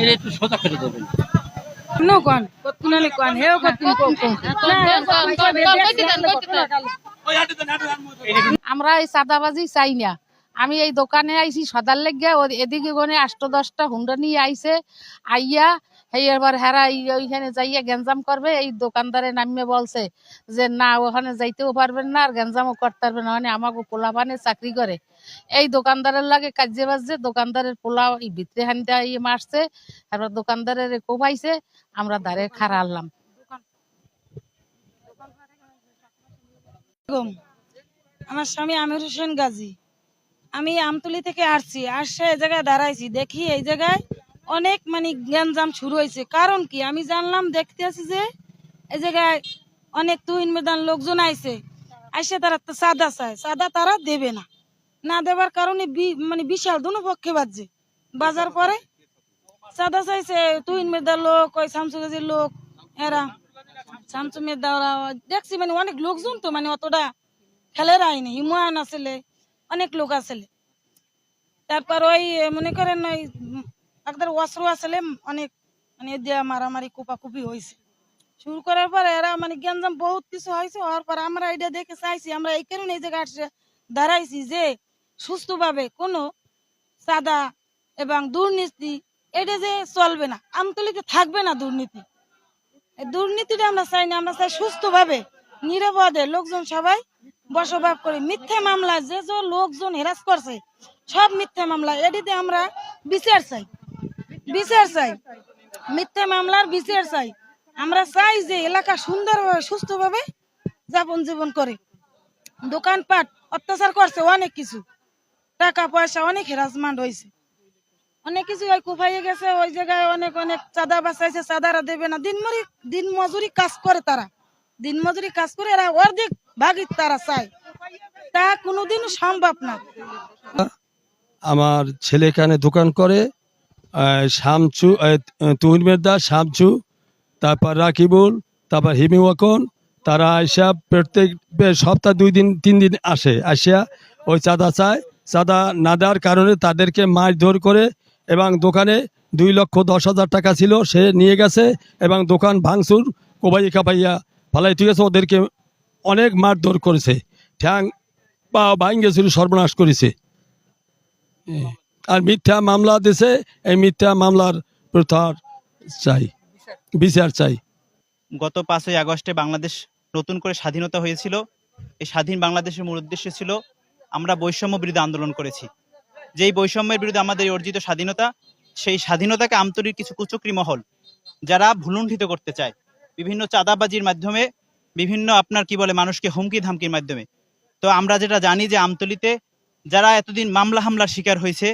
এর একটু সোজা করে দেবেন নো কোন কোন হেও আমরা এই সাদাবাজি চাই না আমি এই দোকানে আইছি সদার লেগে এদিকে গনে আষ্ট দশটা হুন্ডা নিয়ে আইছে আইয়া এই এবার হেরা ওইখানে যাইয়া গেঞ্জাম করবে এই দোকানদারে নামিয়ে বলছে যে না ওখানে যাইতেও পারবেন না আর গেঞ্জামও করতে পারবেন না মানে আমাকে পোলাপানে চাকরি করে এই দোকানদারের লাগে কাজে বাজছে দোকানদারের পোলা ভিতরে হানিটা ইয়ে মারছে তারপর দোকানদারের কোপাইছে আমরা দাঁড়ে খারা আনলাম আমার স্বামী আমির হোসেন গাজী আমি আমতলি থেকে আসছি আসছে এই জায়গায় দাঁড়াইছি। দেখি এই জায়গায় অনেক মানে গ্যাঞ্জাম শুরু হয়েছে। কারণ কি? আমি জানলাম, দেখতে আছি যে এই জায়গায় অনেক তুহিন মেদান লোকজন আইছে। আইসে তারা সাদা চায়। সাদা তারা দেবে না। না দেবার কারণে মানে বিশাল দুনো পক্ষে বাজছে। বাজার পরে সাদা চাইছে, তুহিন মেদার লোক, ওই শামসু গাজীর লোক, এরা। শামসু মেদা ওরা, দেখছি মানে অনেক লোকজন তো মানে অতটা খেলের আইনি হিমায়ন আসলে অনেক লোক আসলে। তারপর ওই, মনে করেন ওই, একদার অস্ত্র আসলে অনেক মানে দেয়া মারামারি, কুপাকুপি হয়েছে শুরু করার পর এরা মানে গেঞ্জাম বহুত কিছু হয়েছে হওয়ার পর আমরা এটা দেখে চাইছি, আমরা এই কারণে এই জায়গায় দাঁড়াইছি যে সুস্থভাবে কোনো সাদা এবং দুর্নীতি এটা যে চলবে না, আমতলিতে থাকবে না দুর্নীতি। দুর্নীতিটা আমরা চাই না, আমরা চাই সুস্থভাবে, নিরাপদে লোকজন সবাই বসবাস করে। মিথ্যা মামলা, যে যে লোকজন হেরাস করছে, সব মিথ্যা মামলা। এটিতে আমরা বিচার চাই। বিচার চাই। মিথ্যা মামলার বিচার চাই। আমরা চাই যে এলাকা সুন্দরভাবে সুস্থভাবে যাপন জীবন করে। দোকানপাট অত্যাচার করছে অনেক কিছু। টাকা পয়সা অনেক হেরাসমেন্ট হয়েছে অনেক কিছু ওই কুফাইয়ে গেছে, ওই জায়গায় অনেক অনেক চাঁদা বাঁচাইছে, চাঁদারা দেবে না। দিনমরি দিন মজুরি কাজ করে তারা। দিন মজুরি কাজ করে এরা অর্ধেক ভাগি তারা চায়। তা কোনোদিন সম্ভব না। আমার ছেলে এখানে দোকান করে শামচু আহ, তুহিন মেদা শামচু তারপর রাকিবুল তারপর হিমি হিমিওয়াকন তারা আইসা প্রত্যেক সপ্তাহ দুই দিন তিন দিন আসে। আসিয়া ওই চাঁদা চায়। চাঁদা না দেওয়ার কারণে তাদেরকে মাছ মারধর করে এবং দোকানে দুই লক্ষ দশ হাজার টাকা ছিল সে নিয়ে গেছে এবং দোকান ভাঙচুর কোবাই কাপাইয়া ফালাই ঠিক আছে ওদেরকে অনেক মারধর করেছে। ঠ্যাং পা ভাঙ গেছিল সর্বনাশ করেছে। আর মিথ্যা মামলা দিছে, এই মিথ্যা মামলার প্রথার চাই, বিচার চাই। গত পাঁচই আগস্টে বাংলাদেশ নতুন করে স্বাধীনতা হয়েছিল। এই স্বাধীন বাংলাদেশের মূল উদ্দেশ্য ছিল, আমরা বৈষম্য বিরুদ্ধে আন্দোলন করেছি। যেই বৈষম্যের বিরুদ্ধে আমাদের অর্জিত স্বাধীনতা, সেই স্বাধীনতাকে আমতরির কিছু কুচক্রি মহল, যারা ভুলুণ্ঠিত করতে চায়, বিভিন্ন চাঁদাবাজির মাধ্যমে বিভিন্ন আপনার কি বলে মানুষকে হুমকি ধামকির মাধ্যমে। তো আমরা যেটা জানি যে আমতলিতে যারা এতদিন মামলা হামলার শিকার হয়েছে,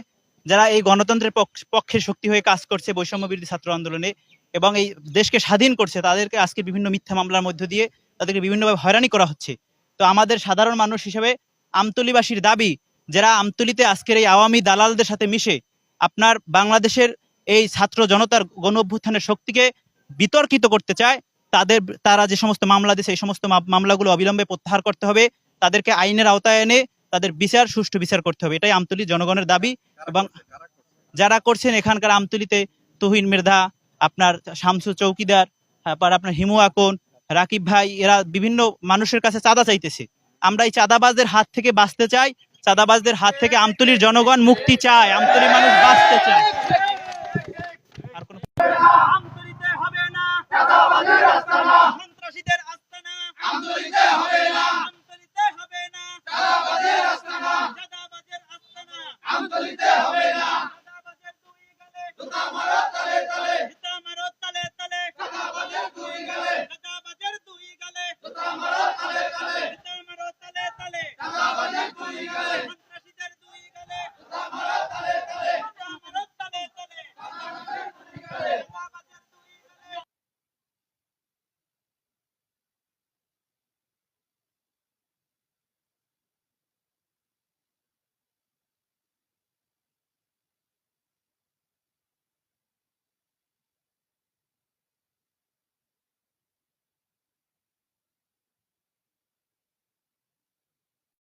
যারা এই গণতন্ত্রের পক্ষ- শক্তি হয়ে কাজ করছে বৈষম্য বিরোধী ছাত্র আন্দোলনে এবং এই দেশকে স্বাধীন করছে, তাদেরকে আজকে বিভিন্ন মিথ্যা মামলার মধ্য দিয়ে তাদেরকে বিভিন্নভাবে হয়রানি করা হচ্ছে। তো আমাদের সাধারণ মানুষ হিসেবে আমতলিবাসীর দাবি, যারা আমতলিতে আজকের এই আওয়ামী দালালদের সাথে মিশে আপনার বাংলাদেশের এই ছাত্র জনতার গণ অভ্যুত্থানের শক্তিকে বিতর্কিত করতে চায় তাদের, তারা যে সমস্ত মামলা দিয়েছে, এই সমস্ত মামলাগুলো অবিলম্বে প্রত্যাহার করতে হবে। তাদেরকে আইনের আওতায় এনে তাদের বিচার, সুষ্ঠু বিচার করতে হবে। এটাই আমতলি জনগণের দাবি এবং যারা করছেন এখানকার আমতলিতে, তুহিন মৃধা আপনার শামসু চৌকিদার, তারপর আপনার হিমু আকন, রাকিব ভাই, এরা বিভিন্ন মানুষের কাছে চাঁদা চাইতেছে। আমরা এই চাঁদাবাজদের হাত থেকে বাঁচতে চাই। চাঁদাবাজদের হাত থেকে আমতলির জনগণ মুক্তি চায়। আমতলির মানুষ বাঁচতে চায়।